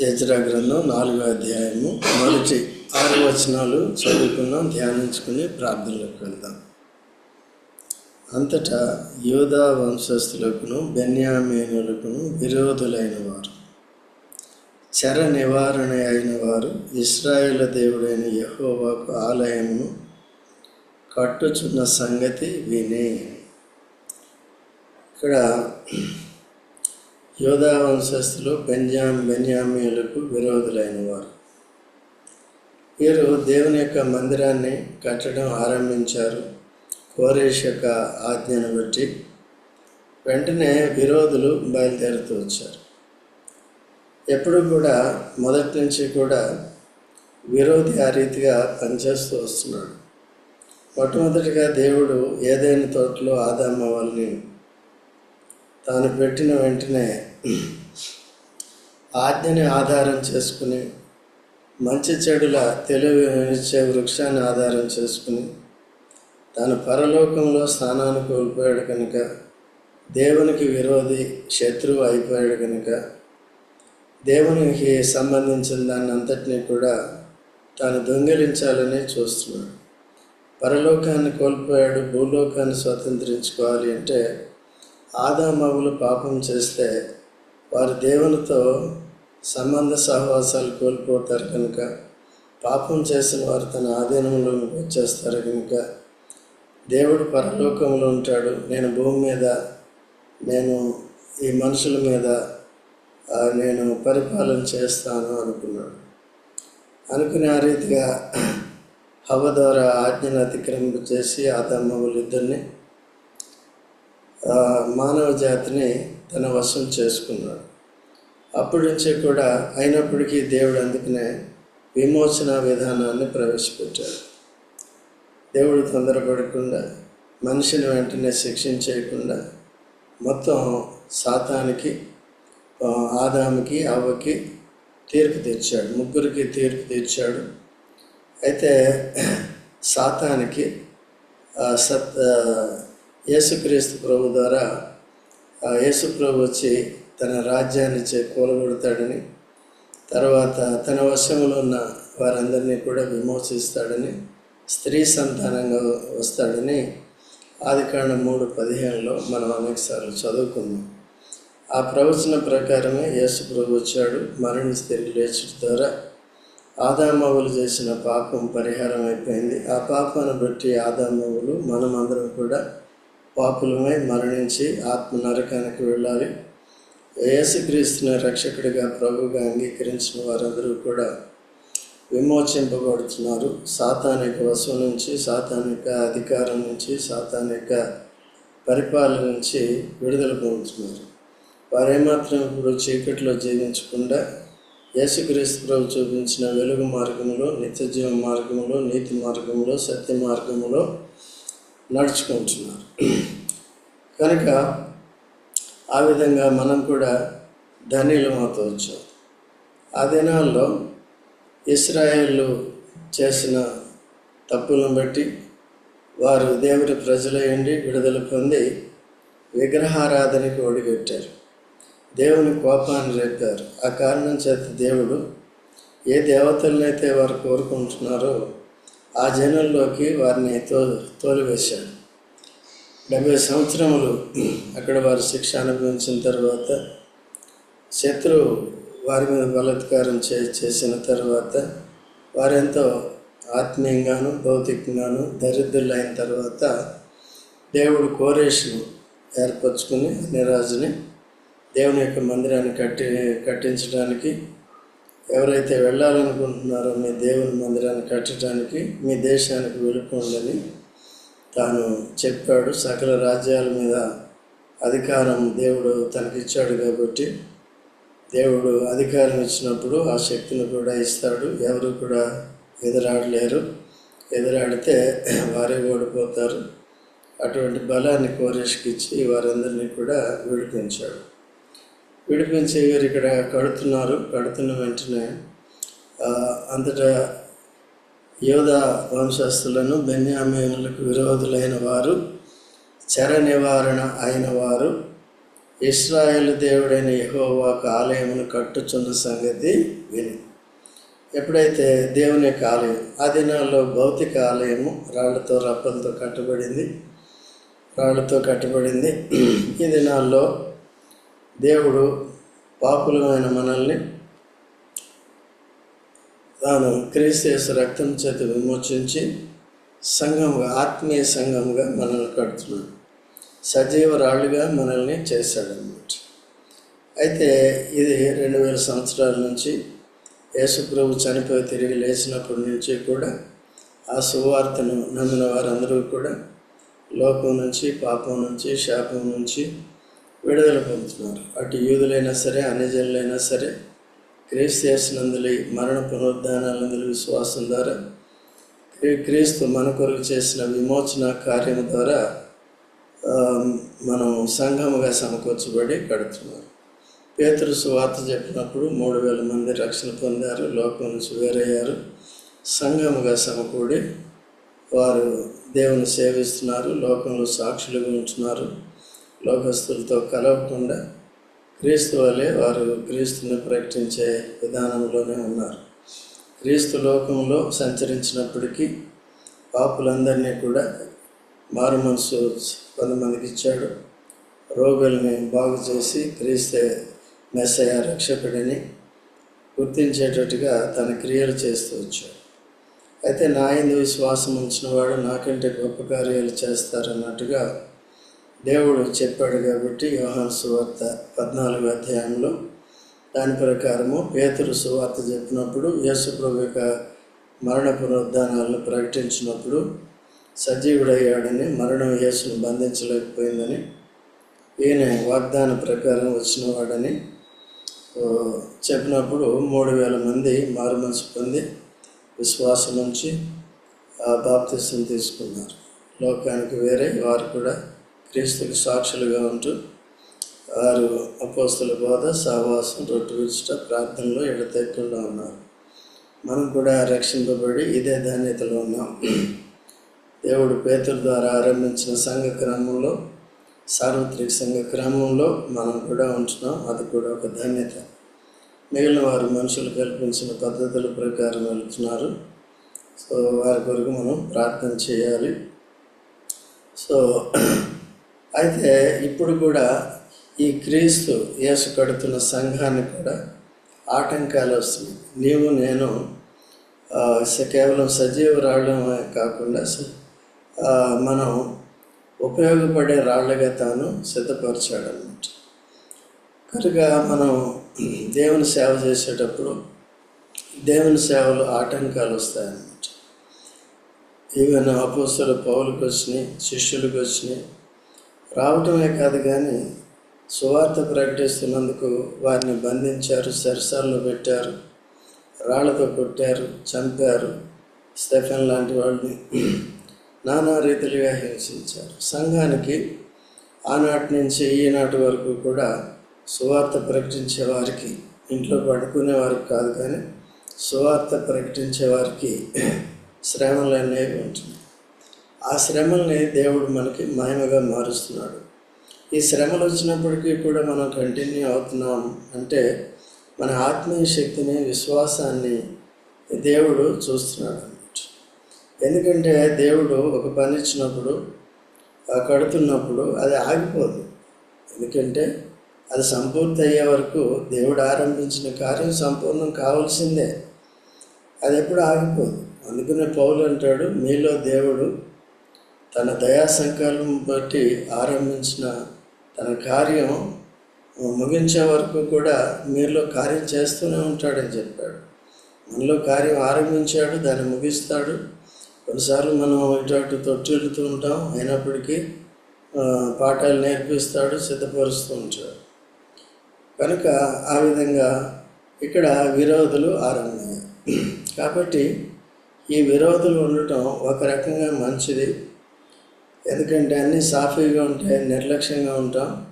యజ్రా గ్రంథం నాలుగో అధ్యాయము మొదటి ఆరు వచనాలు చదువుకున్నాం ధ్యానించుకుని ప్రార్థనలోకి వెళ్దాం. అంతటా యోధా వంశస్థులకును బెన్యామేనులకును విరోధులైన వారు చెర నివారణ అయిన వారు ఇస్రాయేల్ దేవుడైన యహోవాకు ఆలయమును కట్టుచున్న సంగతి వినే ఇక్కడ యోధా వంశస్థులు బెంజాం బెన్యామీలకు విరోధులైన వారు వీరు దేవుని యొక్క మందిరాన్ని కట్టడం ఆరంభించారు. కోరేష్ యొక్క ఆజ్ఞను బట్టి వెంటనే విరోధులు బయలుదేరుతూ వచ్చారు. ఎప్పుడు కూడా మొదటి నుంచి కూడా విరోధి ఆ రీతిగా పనిచేస్తూ వస్తున్నాడు. మొట్టమొదటిగా దేవుడు ఏదైనా తోటలో ఆదామవాల్ని తాను పెట్టిన వెంటనే ఆజ్ఞని ఆధారం చేసుకుని మంచి చెడుల తెలివినిచ్చే వృక్షాన్ని ఆధారం చేసుకుని తాను పరలోకంలో స్థానాన్ని కోల్పోయాడు కనుక దేవునికి విరోధి శత్రువు అయిపోయాడు కనుక దేవునికి సంబంధించిన దాన్ని అంతటినీ కూడా తాను దొంగిలించాలని చూస్తున్నాడు. పరలోకాన్ని కోల్పోయాడు భూలోకాన్ని స్వతంత్రించుకోవాలి అంటే ఆదామవులు పాపం చేస్తే వారు దేవునితో సంబంధ సహవాసాలు కోల్పోతారు కనుక పాపం చేసిన వారు తన ఆధీనంలోకి వచ్చేస్తారు కనుక దేవుడు పరలోకంలో ఉంటాడు. నేను భూమి మీద నేను ఈ మనుషుల మీద నేను పరిపాలన చేస్తాను అనుకున్నాడు. అనుకునే ఆ రీతిగా హవ ద్వారా ఆజ్ఞను అతిక్రమింప చేసి ఆదమ్మవులు ఇద్దరిని మానవ జాతిని తన వశం చేసుకున్నాడు. అప్పటి నుంచి కూడా అయినప్పటికీ దేవుడు అందుకనే విమోచన విధానాన్ని ప్రవేశపెట్టాడు. దేవుడు తొందరపడకుండా మనిషిని వెంటనే శిక్షించేయకుండా మొత్తం సాతానికి ఆదాముకి అవ్వకి తీర్పు తెచ్చాడు. ముగ్గురికి తీర్పు తెచ్చాడు. అయితే సాతానికి సత్ యేసుక్రీస్తు ప్రభు ద్వారా ఆ యేసుప్రభు వచ్చి తన రాజ్యాన్ని చే కూలగొడతాడని తర్వాత తన వశంలో ఉన్న వారందరినీ కూడా విమోచిస్తాడని స్త్రీ సంతానంగా వస్తాడని ఆది మూడు పదిహేనులో మనం అనేకసార్లు చదువుకున్నాం. ఆ ప్రవచన ప్రకారమే యేసు ప్రభు వచ్చాడు మరణించి తిరిగి లేచడం ద్వారా ఆదామవులు చేసిన పాపం పరిహారం అయిపోయింది ఆ పాపాన్ని బట్టి ఆదామవులు మనమందరం కూడా పాపులమై మరణించి ఆత్మ నరకానికి వెళ్ళాలి. యేసుక్రీస్తుని రక్షకుడిగా ప్రభుగా అంగీకరించిన వారందరూ కూడా విమోచింపబడుతున్నారు. సాతానిక వశం నుంచి సాతానిక అధికారం నుంచి సాతానిక పరిపాలన నుంచి విడుదల పొందుతున్నారు. వారేమాత్రం ఇప్పుడు చీకట్లో జీవించకుండా యేసుక్రీస్తు ప్రభు చూపించిన వెలుగు మార్గంలో నిత్యజీవ మార్గంలో నీతి మార్గంలో సత్య మార్గంలో నడుచుకుంటున్నారు. కనుక ఆ విధంగా మనం కూడా ధనిలమవుతూ వచ్చాం. ఆ దినాల్లో ఇస్రాయేళ్ళు చేసిన తప్పులను బట్టి వారు దేవుడి ప్రజలయ్యండి విడుదల పొంది విగ్రహారాధనకి ఒడిగట్టారు. దేవుని కోపాన్ని రేపారు ఆ కారణం చేత దేవుడు ఏ దేవతలనైతే వారు కోరుకుంటున్నారో ఆ జనంలోకి వారిని తో తోలివేశాడు డెబ్బై సంవత్సరములు అక్కడ వారు శిక్ష అనుభవించిన తర్వాత శత్రువు వారి మీద బలాత్కారం చే చేసిన తర్వాత వారెంతో ఆత్మీయంగాను భౌతికంగాను దరిద్రులైన తర్వాత దేవుడు కోరేష్ను ఏర్పరచుకుని నిరాజుని దేవుని యొక్క మందిరాన్ని కట్టి కట్టించడానికి ఎవరైతే వెళ్ళాలనుకుంటున్నారో మీ దేవుని మందిరాన్ని కట్టడానికి మీ దేశానికి వెళ్ళిపోండి తాను చెప్పాడు. సకల రాజ్యాల మీద అధికారం దేవుడు తనకిచ్చాడు కాబట్టి దేవుడు అధికారం ఇచ్చినప్పుడు ఆ శక్తిని కూడా ఇస్తాడు. ఎవరు కూడా ఎదురాడలేరు. ఎదురాడితే వారే ఓడిపోతారు. అటువంటి బలాన్ని కోరేష్కి ఇచ్చి వారందరినీ కూడా విడిపించాడు. విడిపించి వీరు ఇక్కడ కడుతున్నారు. కడుతున్న వెంటనే అంతటా యోధ వంశస్థులను బెన్యామీనులకు విరోధులైన వారు చర నివారణ అయిన వారు ఇస్రాయేల్ దేవుడైన యహోవాకు ఆలయమును కట్టుచున్న సంగతి విని. ఎప్పుడైతే దేవుని యొక్క ఆలయం ఆ దినాల్లో భౌతిక ఆలయము రాళ్ళతో రప్పలతో కట్టబడింది. రాళ్ళతో కట్టబడింది. ఈ దినాల్లో దేవుడు పాపులమైన మనల్ని తాను క్రీస్తు రక్తం చేత విమోచించి సంఘముగా ఆత్మీయ సంఘముగా మనల్ని కడుతున్నాడు. సజీవ రాళ్ళుగా మనల్ని చేశాడనమాట అయితే ఇది రెండు వేల సంవత్సరాల నుంచి యేసుప్రభు చనిపోయి తిరిగి లేచినప్పటి నుంచి కూడా ఆ సువార్తను నమ్మిన వారందరూ కూడా లోకం నుంచి పాపం నుంచి శాపం నుంచి విడుదల పొందుతున్నారు. అటు యూదులైనా సరే అన్యజనులైనా సరే క్రీస్తు మరణ పునరుద్ధానాలందులు విశ్వాసం ద్వారా క్రీస్తు మన కొరకు చేసిన విమోచన కార్యం ద్వారా మనం సంఘముగా సమకూర్చబడి కడుతున్నారు పేతురు సువార్త చెప్పినప్పుడు మూడు వేల మంది రక్షణ పొందారు లోకం నుంచి వేరయ్యారు. సంఘముగా సమకూడి వారు దేవుని సేవిస్తున్నారు లోకంలో సాక్షులుగా ఉంటున్నారు. లోకస్తులతో కలవకుండా క్రీస్తు వలె వారు క్రీస్తుని ప్రకటించే విధానంలోనే ఉన్నారు. క్రీస్తు లోకంలో సంచరించినప్పటికీ పాపులందరినీ కూడా మారు మనసు కొంతమందికి ఇచ్చాడు. రోగుల్ని బాగు చేసి క్రీస్తే మెస్సయ రక్షకుడిని గుర్తించేటట్టుగా తన క్రియలు చేస్తూ వచ్చాడు. అయితే నా ఎందు విశ్వాసం ఉంచిన వాడు నాకంటే గొప్ప కార్యాలు చేస్తారన్నట్టుగా దేవుడు చెప్పాడు కాబట్టి యోహాన్ సువార్త పద్నాలుగు అధ్యాయంలో దాని ప్రకారము పేతురు సువార్త చెప్పినప్పుడు యేసుప్రభు యొక్క మరణ పునరుద్ధానాలను ప్రకటించినప్పుడు సజీవుడయ్యాడని మరణం యేసును బంధించలేకపోయిందని ఈయన వాగ్దాన ప్రకారం వచ్చినవాడని చెప్పినప్పుడు మూడు వేల మంది మారు మనసు పొంది విశ్వాసం నుంచి ఆ తీసుకున్నారు. లోకానికి వేరే వారు కూడా క్రీస్తుకి సాక్షులుగా ఉంటూ వారు అపోస్తుల బోధ సహవాసం రొట్టు విడుచుట ప్రార్థనలో ఎడతెక్కకుండా ఉన్నారు. మనం కూడా రక్షింపబడి ఇదే ధాన్యతలో ఉన్నాం. దేవుడు పేతుల ద్వారా ఆరంభించిన సంఘ క్రమంలో సార్వత్రిక సంఘ క్రమంలో మనం కూడా ఉంటున్నాం. అది కూడా ఒక ధాన్యత. మిగిలిన వారు మనుషులు కల్పించిన పద్ధతుల ప్రకారం వెళ్తున్నారు. సో వారి కొరకు మనం ప్రార్థన చేయాలి. సో అయితే ఇప్పుడు కూడా ఈ క్రీస్తు యేసు కడుతున్న సంఘాన్ని కూడా ఆటంకాలు వస్తున్నాయి. నీవు నేను కేవలం సజీవ రాళ్ళమే కాకుండా మనం ఉపయోగపడే రాళ్ళగా తాను సిద్ధపరిచాడన్నమాట. కనుక మనం దేవుని సేవ చేసేటప్పుడు దేవుని సేవలో ఆటంకాలు వస్తాయన్నమాట. ఈవెన్ అపోస్తుల పౌలకు వచ్చినాయి శిష్యులకు వచ్చినాయి రావటమే కాదు కానీ సువార్త ప్రకటిస్తున్నందుకు వారిని బంధించారు సరసాల్లో పెట్టారు రాళ్ళతో కొట్టారు చంపారు స్టెఫెన్ లాంటి వాళ్ళని నానా రీతిలుగా హింసించారు సంఘానికి ఆనాటి నుంచి ఈనాటి వరకు కూడా సువార్త ప్రకటించే వారికి ఇంట్లో పడుకునే వారికి కాదు కానీ సువార్త ప్రకటించే వారికి శ్రమలు అనేవి ఉంటుంది ఆ శ్రమల్ని దేవుడు మనకి మహిమగా మారుస్తున్నాడు. ఈ శ్రమలు వచ్చినప్పటికీ కూడా మనం కంటిన్యూ అవుతున్నాం అంటే మన ఆత్మీయ శక్తిని విశ్వాసాన్ని దేవుడు చూస్తున్నాడు అన్నమాట. ఎందుకంటే దేవుడు ఒక పని ఇచ్చినప్పుడు కడుతున్నప్పుడు అది ఆగిపోదు. ఎందుకంటే అది సంపూర్తి అయ్యే వరకు దేవుడు ఆరంభించిన కార్యం సంపూర్ణం కావాల్సిందే. అది ఎప్పుడు ఆగిపోదు. అందుకనే పౌలు అంటాడు మీలో దేవుడు తన దయా సంకల్పం బట్టి ఆరంభించిన తన కార్యం ముగించే వరకు కూడా మీలో కార్యం చేస్తూనే ఉంటాడని చెప్పాడు. మనలో కార్యం ఆరంభించాడు దాన్ని ముగిస్తాడు. కొన్నిసార్లు మనం ఇటు అటు తొట్టిల్లుతూ ఉంటాం. అయినప్పటికీ పాఠాలు నేర్పిస్తాడు సిద్ధపరుస్తూ ఉంటాడు. కనుక ఆ విధంగా ఇక్కడ విరోధులు ఆరంభమయ్యాయి. కాబట్టి ఈ విరోధులు ఉండటం ఒక రకంగా మంచిది. ఎందుకంటే అన్నీ సాఫీగా ఉంటాయి నిర్లక్ష్యంగా ఉంటాం.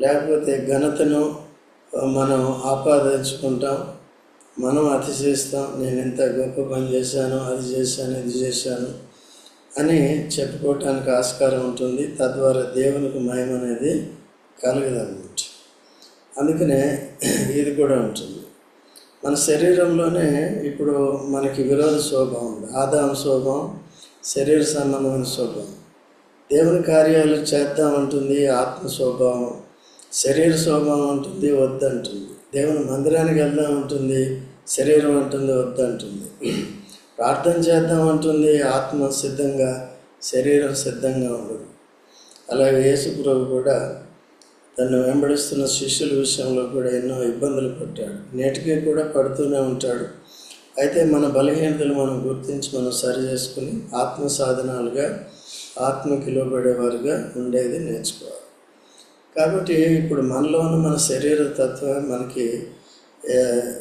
లేకపోతే ఘనతను మనం ఆపాదించుకుంటాం. మనం అతిశయిస్తాం నేను ఎంత గొప్ప పని చేశాను అది చేశాను ఇది చేశాను అని చెప్పుకోవటానికి ఆస్కారం ఉంటుంది. తద్వారా దేవునికి మహిమ అనేది కలగదన్నమాట. అందుకనే ఇది కూడా ఉంటుంది. మన శరీరంలోనే ఇప్పుడు మనకి విరోధ శోభం ఉంది. ఆదాం శోభం శరీర సంబంధమైన శోభం దేవుని కార్యాలు చేద్దామంటుంది ఆత్మ స్వభావం శరీర స్వభావం ఉంటుంది వద్దంటుంది. దేవుని మందిరానికి వెళ్దాం ఉంటుంది శరీరం అంటుంది వద్దంటుంది. ప్రార్థన చేద్దాం అంటుంది ఆత్మ సిద్ధంగా శరీరం సిద్ధంగా ఉండదు. అలాగే యేసు ప్రభు కూడా తను వెంబడిస్తున్న శిష్యుల విషయంలో కూడా ఎన్నో ఇబ్బందులు పడ్డాడు. నేటికి కూడా పడుతూనే ఉంటాడు. అయితే మన బలహీనతలు మనం గుర్తించి మనం సరి చేసుకుని ఆత్మ సాధనాలుగా ఆత్మకి లోబడేవారుగా ఉండేది నేర్చుకోవాలి. కాబట్టి ఇప్పుడు మనలో ఉన్న మన శరీర తత్వం మనకి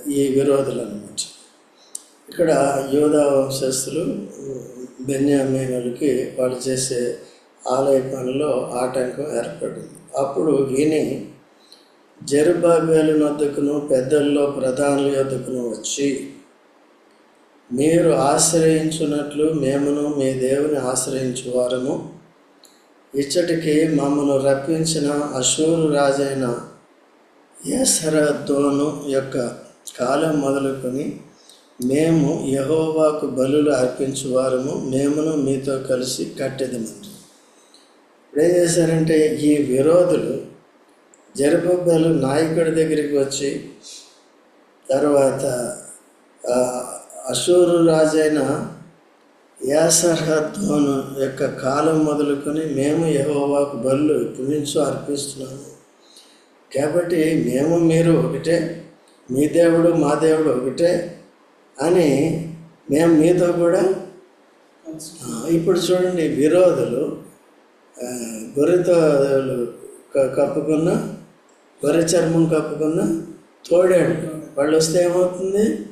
ఈ విరోధులు అనమాట. ఇక్కడ యోధా వంశస్థులు బెన్యామీనులకి వాళ్ళు చేసే ఆలయ పనిలో ఆటంకం ఏర్పడింది. అప్పుడు విని జరుబాబేలు వద్దకును పెద్దల్లో ప్రధానుల వద్దకును వచ్చి మీరు ఆశ్రయించున్నట్లు మేమును మీ దేవుని ఆశ్రయించు వారము ఇచ్చటికి మమ్మను రప్పించిన అశూరు రాజైన ఏసరద్దోను యొక్క కాలం మొదలుకొని మేము యహోవాకు బలులు అర్పించువారము మేమును మీతో కలిసి కట్టెదమంటారు ఇప్పుడు ఏం చేశారంటే ఈ విరోధులు జరబబ్బలు నాయకుడి దగ్గరికి వచ్చి తర్వాత అసూరు అశూరు రాజైన యాసర్హద్దోను యొక్క కాలం మొదలుకొని మేము యహోవాకు బళ్ళు ఇప్పటి నుంచో అర్పిస్తున్నాము. కాబట్టి మేము మీరు ఒకటే మీ దేవుడు మా దేవుడు ఒకటే అని మేము మీతో కూడా ఇప్పుడు చూడండి విరోధులు గొర్రెతో క- కప్పుకున్న గొర్రె చర్మం కప్పుకున్న తోడాడు వాళ్ళు వస్తే ఏమవుతుంది?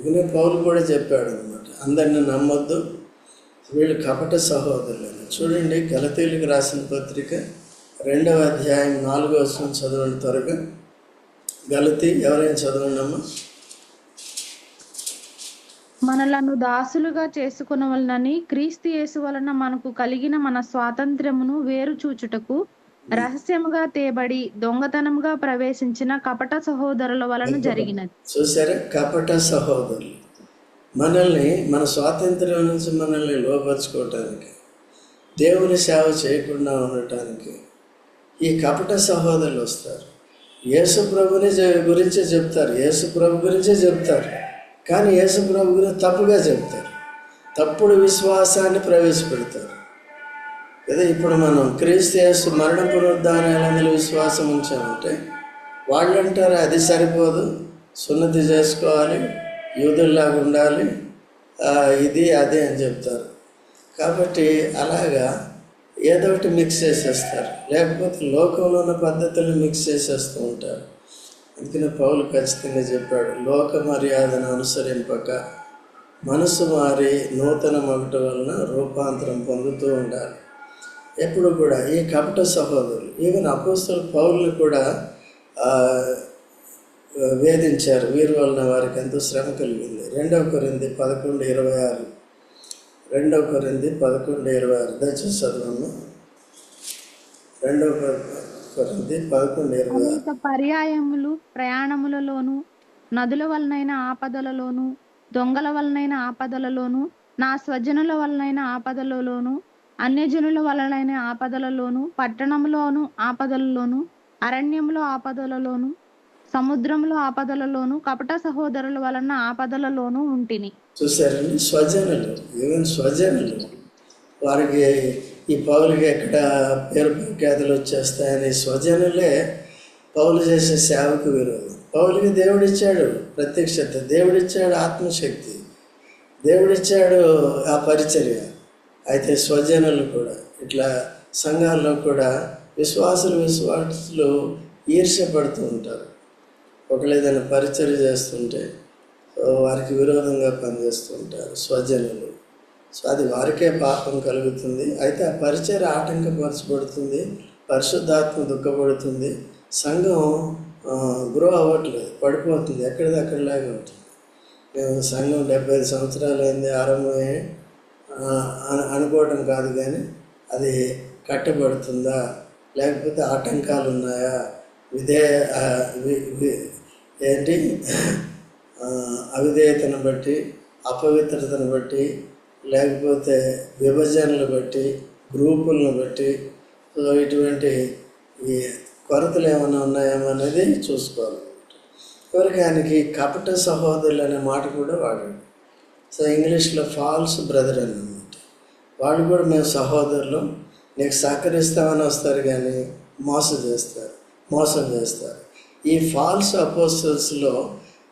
అందుకనే పౌలు కూడా చెప్పాడు అనమాట అందరిని నమ్మొద్దు వీళ్ళు కపట సహోదరులని. చూడండి గలతీలకు రాసిన పత్రిక రెండవ అధ్యాయం నాలుగో వచనం చదవండి త్వరగా. గలతి ఎవరైనా చదవండమ్మా? మనలను దాసులుగా చేసుకునవలనని క్రీస్తు యేసు వలన మనకు కలిగిన మన స్వాతంత్ర్యమును వేరు చూచుటకు రహస్యముగా తేబడి దొంగతనముగా ప్రవేశించిన కపట సహోదరుల వలన జరిగినది. చూసారా కపట సహోదరులు. మనల్ని మన స్వాతంత్ర్యం నుంచి మనల్ని లోపరుచుకోవటానికి దేవుని సేవ చేయకుండా ఉండటానికి ఈ కపట సహోదరులు వస్తారు. యేసు ప్రభుని గురించే చెప్తారు. యేసు ప్రభు గురించే చెప్తారు. కానీ యేసు ప్రభు గురించి తప్పుగా చెప్తారు. తప్పుడు విశ్వాసాన్ని ప్రవేశపెడతారు. కదా ఇప్పుడు మనం క్రీస్తు మరణ మరణ పునరుద్ధానాలందులో విశ్వాసం ఉంచామంటే వాళ్ళు అంటారు అది సరిపోదు? సున్నతి చేసుకోవాలి యూదుల్లాగా ఉండాలి ఇది అదే అని చెప్తారు. కాబట్టి అలాగా ఏదో ఒకటి మిక్స్ చేసేస్తారు. లేకపోతే లోకంలో ఉన్న పద్ధతులు మిక్స్ చేసేస్తూ ఉంటారు. అందుకనే పౌలు ఖచ్చితంగా చెప్పాడు లోక మర్యాదను అనుసరింపక మనసు మారి నూతన మగట వలన రూపాంతరం పొందుతూ ఉండాలి. ఎప్పుడు కూడా ఈ కపట సహోదరులు ఈవెన్ అపోస్తుల పౌరులు కూడా వేధించారు. వీరి వలన వారికి ఎంతో శ్రమ కలిగింది. రెండవ కొరింది పదకొండు ఇరవై ఆరు. రెండవ కొరింది పదకొండు ఇరవై ఆరు. దయచేసి చదవమ్మా. రెండవ కొరింది పదకొండు ఇరవై ఆరు. పర్యాయములు ప్రయాణములలోను నదుల వలనైన ఆపదలలోను దొంగల వలనైన ఆపదలలోను నా స్వజనుల వలనైన ఆపదలలోను అన్యజనుల వలనైన ఆపదలలోను పట్టణంలోను ఆపదలలోను అరణ్యంలో ఆపదలలోను సముద్రంలో ఆపదలలోను కపట సహోదరుల వలన ఆపదలలోను ఉంటిని. చూసారండి స్వజనులు ఈవెన్ స్వజనులు వారికి ఈ పౌరులకి ఎక్కడ పేరు ప్రఖ్యాతులు వచ్చేస్తాయని స్వజనులే పౌలు చేసే సేవకు విరోధం. పౌలకి దేవుడిచ్చాడు ప్రత్యక్షత దేవుడిచ్చాడు ఆత్మశక్తి దేవుడిచ్చాడు ఆ పరిచర్య. అయితే స్వజనులు కూడా ఇట్లా సంఘాల్లో కూడా విశ్వాసులు విశ్వాసులు ఈర్ష్యపడుతూ ఉంటారు. ఒకళ్ళు ఏదైనా పరిచయం చేస్తుంటే వారికి విరోధంగా పనిచేస్తూ ఉంటారు స్వజనులు సో అది వారికే పాపం కలుగుతుంది. అయితే ఆ పరిచయం ఆటంకపరచబడుతుంది పరిశుద్ధాత్మ దుఃఖపడుతుంది సంఘం గ్రో అవ్వట్లేదు పడిపోతుంది ఎక్కడిది అక్కడిలాగే ఉంటుంది. మేము సంఘం డెబ్బై ఐదు సంవత్సరాలు అయింది ఆరంభమయ్యే అనుకోవడం కాదు కానీ అది కట్టబడుతుందా? లేకపోతే ఆటంకాలు ఉన్నాయా విధే ఏంటి? అవిధేయతను బట్టి అపవిత్రతను బట్టి లేకపోతే విభజనలు బట్టి గ్రూపులను బట్టి ఇటువంటి ఈ కొరతలు ఏమైనా ఉన్నాయేమో అనేది చూసుకోవాలి. చివరికి ఆయనకి కపట సహోదరులు అనే మాట కూడా వాడాడు. సో ఇంగ్లీష్లో ఫాల్స్ బ్రదర్ అని అనమాట వాళ్ళు కూడా మేము సహోదరులు. నీకు సహకరిస్తామని వస్తారు కానీ మోసం చేస్తారు మోసం చేస్తారు. ఈ ఫాల్స్ అపోస్టల్స్లో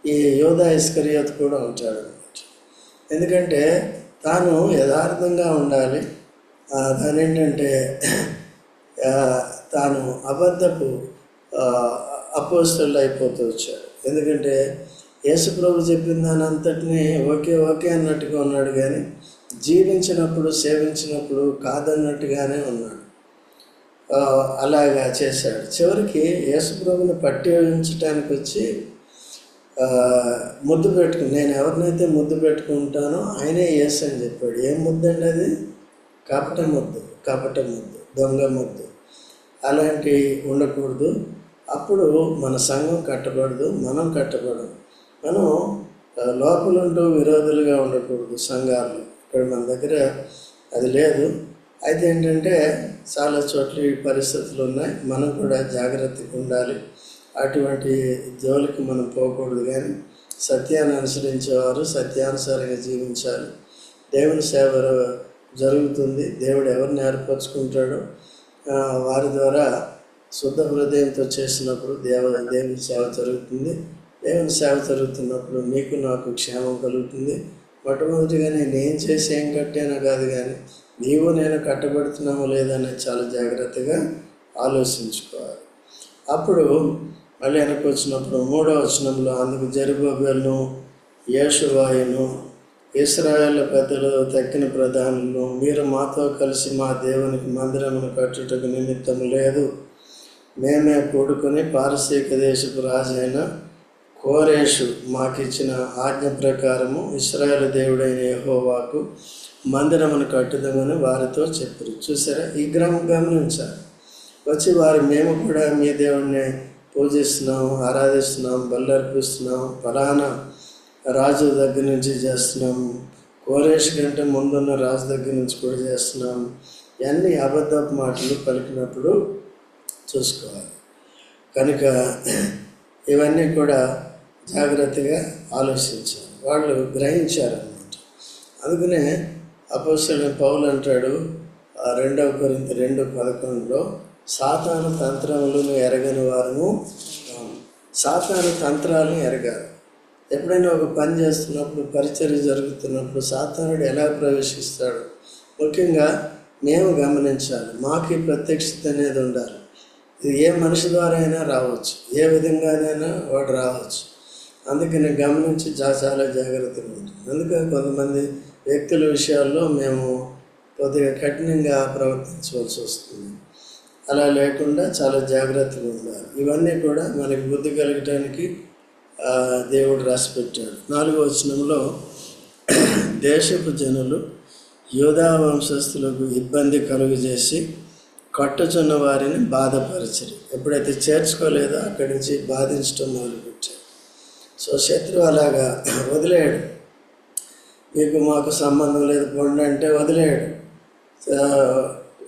ఈ యోధా ఇస్కరియోత్ కూడా ఉంటాడు అనమాట ఎందుకంటే తాను యథార్థంగా ఉండాలి. దాని ఏంటంటే తాను అబద్ధపు అపోస్టల్ అయిపోతూ వచ్చాడు. ఎందుకంటే యేసుప్రభు చెప్పిన దాని అంతటినీ ఓకే ఓకే అన్నట్టుగా ఉన్నాడు కానీ జీవించినప్పుడు సేవించినప్పుడు కాదన్నట్టుగానే ఉన్నాడు. అలాగా చేశాడు. చివరికి యేసుప్రభుని పట్టించడానికి వచ్చి ముద్దు పెట్టుకుని నేను ఎవరినైతే ముద్దు పెట్టుకుంటానో ఆయనే యేసు అని చెప్పాడు. ఏం ముద్దు అండి అది? కపట ముద్దు కపట ముద్దు దొంగ ముద్దు. అలాంటివి ఉండకూడదు. అప్పుడు మన సంఘం కట్టకూడదు మనం కట్టకూడదు. మనం ఆ, లోపలుంటూ విరోధులుగా ఉండకూడదు సంఘాలు. ఇక్కడ మన దగ్గర అది లేదు. అయితే ఏంటంటే చాలా చోట్ల ఈ పరిస్థితులు ఉన్నాయి. మనం కూడా జాగ్రత్తగా ఉండాలి. అటువంటి జోలికి మనం పోకూడదు కానీ సత్యాన్ని అనుసరించేవారు సత్యానుసారంగా జీవించాలి. దేవుని సేవ జరుగుతుంది. దేవుడు ఎవరిని ఏర్పరచుకుంటాడో వారి ద్వారా శుద్ధ హృదయంతో చేసినప్పుడు దేవ దేవుని సేవ జరుగుతుంది. దేవుని సేవ జరుగుతున్నప్పుడు మీకు నాకు క్షేమం కలుగుతుంది. మొట్టమొదటిగా నేను ఏం చేసి ఏం కట్టానో కాదు కానీ నీవు నేను కట్టబడుతున్నామో లేదని చాలా జాగ్రత్తగా ఆలోచించుకోవాలి. అప్పుడు మళ్ళీ వెనక్కి వచ్చినప్పుడు మూడో వచనంలో అందుకు జరుబాబేలను యేషువాయును ఇస్రాయేల్ పెద్దలు తక్కిన ప్రధానులు మీరు మాతో కలిసి మా దేవునికి మందిరమును కట్టుటకు నిమిత్తం లేదు. మేమే కూడుకొని పారసీక దేశపు రాజైన కోరేషు మాకిచ్చిన ఆజ్ఞ ప్రకారము ఇస్రాయల్ దేవుడైన యహోవాకు మందిరమును కట్టుదామని వారితో చెప్పారు. చూసారా ఈ గ్రామం గమనించారు వచ్చి వారు మేము కూడా మీ దేవుడిని పూజిస్తున్నాం ఆరాధిస్తున్నాం బల్లర్పిస్తున్నాం ఫలానా రాజు దగ్గర నుంచి చేస్తున్నాం కోరేష్ కంటే ముందున్న రాజు దగ్గర నుంచి కూడా చేస్తున్నాం ఇవన్నీ అబద్ధపు మాటలు పలికినప్పుడు చూసుకోవాలి. కనుక ఇవన్నీ కూడా జాగ్రత్తగా ఆలోచించారు. వాళ్ళు గ్రహించారన్నమాట. అందుకనే అపోసైన పౌలు అంటాడు ఆ రెండవ కొరింత రెండు పదకొండులో సాతాను తంత్రములను ఎరగని వారము సాతాను తంత్రాలను ఎరగాలి. ఎప్పుడైనా ఒక పని చేస్తున్నప్పుడు పరిచర్య జరుగుతున్నప్పుడు సాతానుడు ఎలా ప్రవేశిస్తాడు? ముఖ్యంగా మేము గమనించాలి. మాకు ప్రత్యక్షత అనేది ఉండాలి. ఇది ఏ మనిషి ద్వారా అయినా రావచ్చు. ఏ విధంగానైనా వాడు రావచ్చు. అందుకని గమనించి చాలా జాగ్రత్తగా ఉంటుంది అందుకే కొంతమంది వ్యక్తుల విషయాల్లో మేము కొద్దిగా కఠినంగా ప్రవర్తించవలసి వస్తుంది. అలా లేకుండా చాలా జాగ్రత్తగా ఉండాలి. ఇవన్నీ కూడా మనకి బుద్ధి కలగటానికి దేవుడు రాసిపెట్టాడు. నాలుగో వచనంలో దేశపు జనులు యోధా వంశస్థులకు ఇబ్బంది కలుగజేసి కట్టుచున్న వారిని బాధపరచరు. ఎప్పుడైతే చేర్చుకోలేదో అక్కడి నుంచి బాధించడం మొదలు సో శత్రువు అలాగా వదిలేడు. మీకు మాకు సంబంధం లేదు పొండి అంటే వదిలేడు.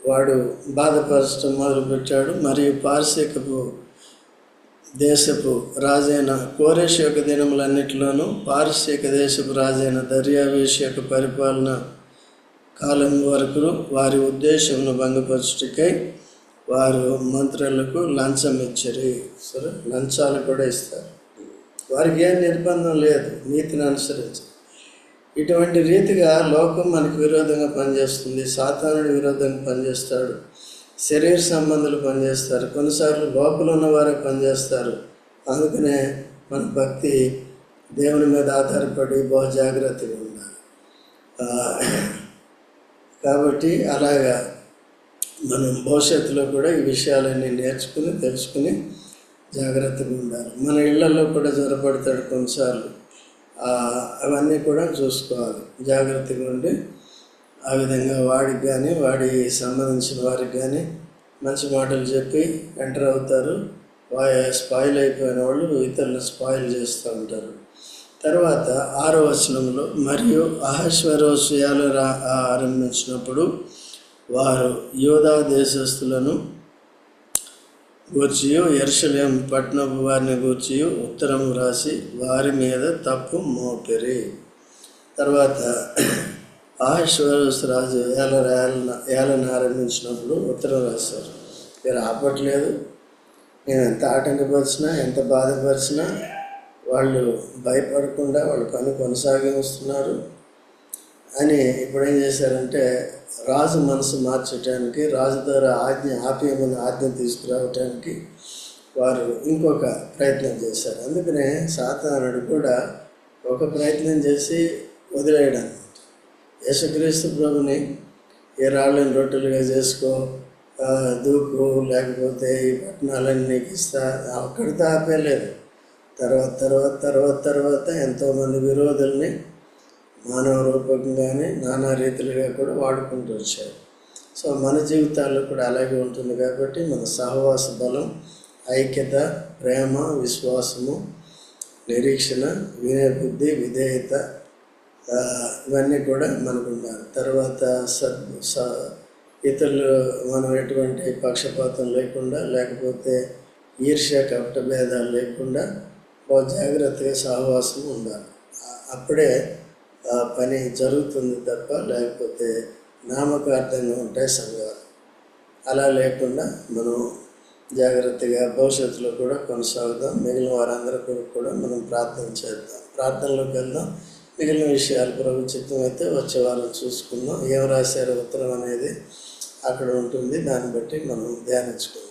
వాడు బాధపరచడం మొదలుపెట్టాడు. మరియు పార్శికపు దేశపు రాజైన కోరేష్ యొక్క దినములన్నిటిలోనూ పారసీక దేశపు రాజైన దర్యావేష్ యొక్క పరిపాలన కాలం వరకు వారి ఉద్దేశమును భంగపరచుటకై వారు మంత్రులకు లంచం ఇచ్చరు. సరే లంచాలు కూడా ఇస్తారు. వారికి ఏం నిర్బంధం లేదు నీతిని అనుసరించి. ఇటువంటి రీతిగా లోకం మనకు విరోధంగా పనిచేస్తుంది సాతానుడి విరోధంగా పనిచేస్తాడు శరీర సంబంధాలు పనిచేస్తారు కొన్నిసార్లు లోపల ఉన్నవారే పనిచేస్తారు. అందుకనే మన భక్తి దేవుని మీద ఆధారపడి బహు జాగ్రత్తగా ఉండాలి. కాబట్టి అలాగా మనం భవిష్యత్తులో కూడా ఈ విషయాలన్నీ నేర్చుకుని తెలుసుకుని జాగ్రత్తగా ఉండాలి. మన ఇళ్ళలో కూడా జ్వరపడతాడు కొన్నిసార్లు. అవన్నీ కూడా చూసుకోవాలి. జాగ్రత్తగా ఉండి ఆ విధంగా వాడికి కానీ వాడి సంబంధించిన వారికి కానీ మంచి మాటలు చెప్పి ఎంటర్ అవుతారు. స్పాయిల్ అయిపోయిన వాళ్ళు ఇతరులను స్పాయిల్ చేస్తూ ఉంటారు. తర్వాత ఆరో వచనంలో మరియు అహశ్వరోషయాలు రా ఆరంభించినప్పుడు వారు యోధా దేశస్థులను గూర్చియు ఎర్షలేం పట్టణపు వారిని గూర్చియు ఉత్తరం వ్రాసి వారి మీద తప్పు మోపిరి. తర్వాత ఆశ్వరస్ రాజు ఏల ఏలన ఆరంభించినప్పుడు ఉత్తరం రాశారు. మీరు ఆపట్లేదు. నేను ఎంత ఆటంకపరిచినా ఎంత బాధపరిచినా వాళ్ళు భయపడకుండా వాళ్ళ పని కొనసాగిస్తున్నారు. అని ఇప్పుడు ఏం చేశారంటే రాజు మనసు మార్చడానికి రాజు ద్వారా ఆజ్ఞ ఆపేయమని ఆజ్ఞ తీసుకురావటానికి వారు ఇంకొక ప్రయత్నం చేశారు. అందుకనే సాతానుడు కూడా ఒక ప్రయత్నం చేసి వదిలేయడం యేసుక్రీస్తు ప్రభుని ఏ రాళ్ళని రొట్టెలుగా చేసుకో దూకు లేకపోతే ఈ పట్టణాలన్నీ నీకు ఇస్తా అక్కడితో ఆపేయలేదు. తర్వాత తర్వాత తర్వాత తర్వాత ఎంతోమంది విరోధుల్ని మానవ రూపకంగానే నానా రీతిలుగా కూడా వాడుకుంటూ వచ్చారు. సో మన జీవితాల్లో కూడా అలాగే ఉంటుంది కాబట్టి మన సహవాస బలం ఐక్యత ప్రేమ విశ్వాసము నిరీక్షణ వినయబుద్ధి విధేయత ఇవన్నీ కూడా మనకు ఉండాలి తర్వాత సద్ స ఇతరులు మనం ఎటువంటి పక్షపాతం లేకుండా లేకపోతే ఈర్ష్య కపట భేదాలు లేకుండా బాగా జాగ్రత్తగా సహవాసం ఉండాలి. అప్పుడే ఆ పని జరుగుతుంది తప్ప లేకపోతే నామకార్థంగా ఉంటాయి సంఘాలు. అలా లేకుండా మనం జాగ్రత్తగా భవిష్యత్తులో కూడా కొనసాగుదాం. మిగిలిన వారందరి కొరకు కూడా మనం ప్రార్థన చేద్దాం. ప్రార్థనలోకి వెళ్దాం. మిగిలిన విషయాలు ప్రభు చిత్తం అయితే వచ్చే వారం చూసుకుందాం. ఏం రాశారు ఉత్తరం అనేది అక్కడ ఉంటుంది. దాన్ని బట్టి మనం ధ్యానించుకుందాం.